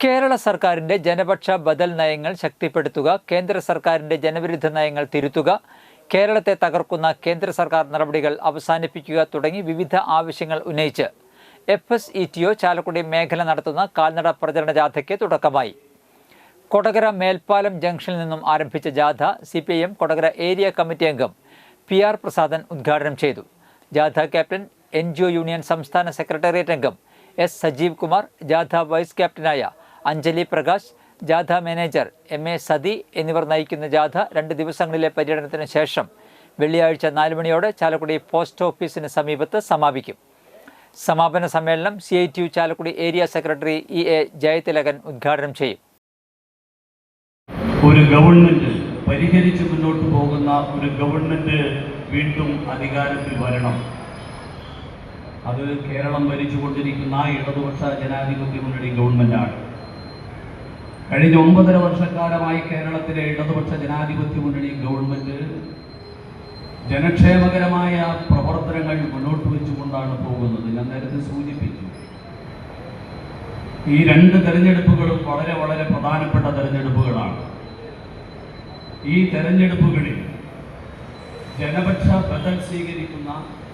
കേരള സർക്കാരിന്റെ ജനപക്ഷ ബദൽ നയങ്ങൾ ശക്തിപ്പെടുത്തുക കേന്ദ്ര സർക്കാരിന്റെ ജനവിരുദ്ധ നയങ്ങൾ തിരുത്തുക കേരളത്തെ തകർക്കുന്ന കേന്ദ്ര സർക്കാർ നടപടികൾ അവസാനിപ്പിക്കുക തുടങ്ങി വിവിധ ആവശ്യങ്ങൾ ഉന്നയിച്ച് F S E T O Chalakudy മേഖല നടത്തുന്ന കാൽനട പ്രചരണ ജാഥയ്ക്ക് തുടക്കമായി. കൊടകര മേൽപ്പാലം ജംഗ്ഷനിൽ നിന്നും ആരംഭിച്ച ജാഥ C P I M Kodakara area committee അംഗം പി ആർ പ്രസാദൻ ഉദ്ഘാടനം ചെയ്തു. ജാഥ captain N G O union സംസ്ഥാന സെക്രട്ടേറിയറ്റ് അംഗം എസ് സജീവ് കുമാർ ജാഥ വൈസ് ക്യാപ്റ്റനായ അഞ്ജലി പ്രകാശ് ജാഥ മാനേജർ എം എ സതി എന്നിവർ നയിക്കുന്ന ജാഥ രണ്ട് ദിവസങ്ങളിലെ പര്യടനത്തിന് ശേഷം വെള്ളിയാഴ്ച നാല് മണിയോടെ ചാലക്കുടി പോസ്റ്റ് ഓഫീസിന് സമീപത്ത് സമാപിക്കും. സമാപന സമ്മേളനം C I T U Chalakudy area secretary E A Jayathilakan ഉദ്ഘാടനം ചെയ്യും. ഒരു ഗവൺമെന്റ് പരിഹരിച്ച് മുന്നോട്ട് പോകുന്ന ഒരു ഗവൺമെന്റ് വീണ്ടും അധികാരത്തിൽ വരണം. അത് കേരളം ഭരിച്ചുകൊണ്ടിരിക്കുന്ന ഇടതുപക്ഷ ജനാധിപത്യ മുന്നണി ഗവൺമെന്റാണ്. കഴിഞ്ഞ ഒമ്പതര വർഷക്കാലമായി കേരളത്തിലെ ഇടതുപക്ഷ ജനാധിപത്യ മുന്നണി ഗവൺമെന്റ് ജനക്ഷേമകരമായ പ്രവർത്തനങ്ങൾ മുന്നോട്ട് വെച്ചുകൊണ്ടാണ് പോകുന്നത്. ഞാൻ നേരത്തെ സൂചിപ്പിച്ചു. ഈ രണ്ട് തെരഞ്ഞെടുപ്പുകളും വളരെ വളരെ പ്രധാനപ്പെട്ട തെരഞ്ഞെടുപ്പുകളാണ്. ഈ തെരഞ്ഞെടുപ്പുകളിൽ ജനപക്ഷ ബദൽ സ്വീകരിക്കുന്ന